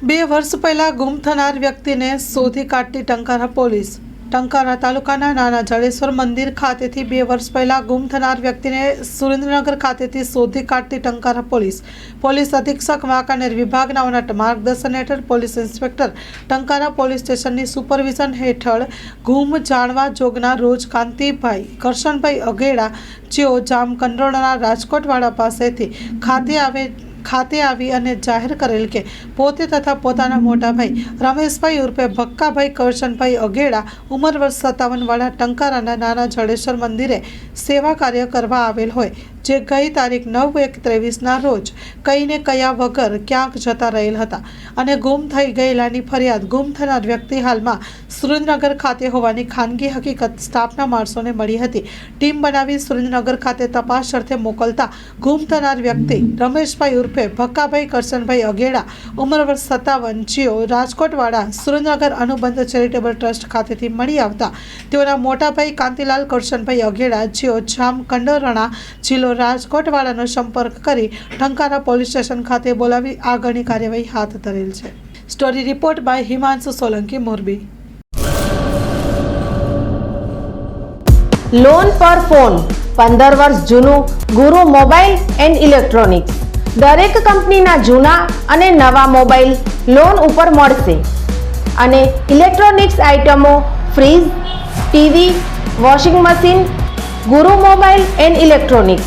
બે વર્ષ પહેલા ગુમ થનાર વ્યક્તિને શોધી કાઢતી ટંકારા પોલીસ. ટંકારા તાલુકાના નાના જળેશ્વર મંદિર ખાતેથી બે વર્ષ પહેલાં ગુમ થનાર વ્યક્તિને સુરેન્દ્રનગર ખાતેથી શોધી કાઢતી ટંકારા પોલીસ. પોલીસ અધિક્ષક વાંકાનેર વિભાગના માર્ગદર્શન હેઠળ પોલીસ ઇન્સ્પેક્ટર ટંકારા પોલીસ સ્ટેશનની સુપરવિઝન હેઠળ ગુમ જાણવા જોગના રોજ કાંતિભાઈ, કરશનભાઈ અઘેડા જેઓ જામ કંડોળાના રાજકોટવાડા પાસેથી ખાતે આવે ખાતે આવી અને જાહેર કરેલ કે પોતે તથા પોતાના મોટા ભાઈ રમેશભાઈ ઉર્ફે ભક્કાભાઈ કરશનભાઈ અઘેડા ઉંમર વર્ષ સત્તાવન વાળા ટંકારાના નાના જડેશ્વર મંદિરે સેવા કાર્ય કરવા આવેલ હોય જે ગઈ તારીખ નવ એક ત્રેવીસના રોજ કઈને કયા વગર ક્યાંક જતા રહેલ હતા અને ગુમ થઈ ગયેલાની ફરિયાદ ગુમ થનાર વ્યક્તિ હાલમાં સુરેન્દ્રનગર ખાતે હોવાની ખાનગી હકીકત સ્ટાફના માણસોને મળી હતી. ટીમ બનાવી સુરેન્દ્રનગર ખાતે તપાસ અર્થે મોકલતા ગુમ થનાર વ્યક્તિ રમેશભાઈ ઉર્ફે ભક્કાભાઈ કરશનભાઈ અઘેડા ઉંમર વર્ષ સત્તાવન, જેઓ, રાજકોટવાળા સુરેન્દ્રનગર અનુબંધ ચેરિટેબલ ટ્રસ્ટ ખાતેથી મળી આવતા તેઓના મોટાભાઈ કાંતિલાલ કરશનભાઈ અઘેડા જેઓ જામ કંડોરણા જિલ્લો રાજકોટવાડાનો સંપર્ક કરી ટંકારા પોલીસ સ્ટેશન ખાતે બોલાવી આગળની કાર્યવાહી હાથ ધરેલ છે. Story report by Himanshu Solanki, Morbi. Loan પર ફોન પંદર વર્ષ જૂનું, ગુરુ મોબાઈલ એન્ડ ઇલેક્ટ્રોનિક્સ. દરેક કંપનીના જૂના અને નવા મોબાઈલ લોન ઉપર મળશે. અને ઇલેક્ટ્રોનિક્સ આઇટમો fridge, TV, washing machine, Guru mobile and electronics.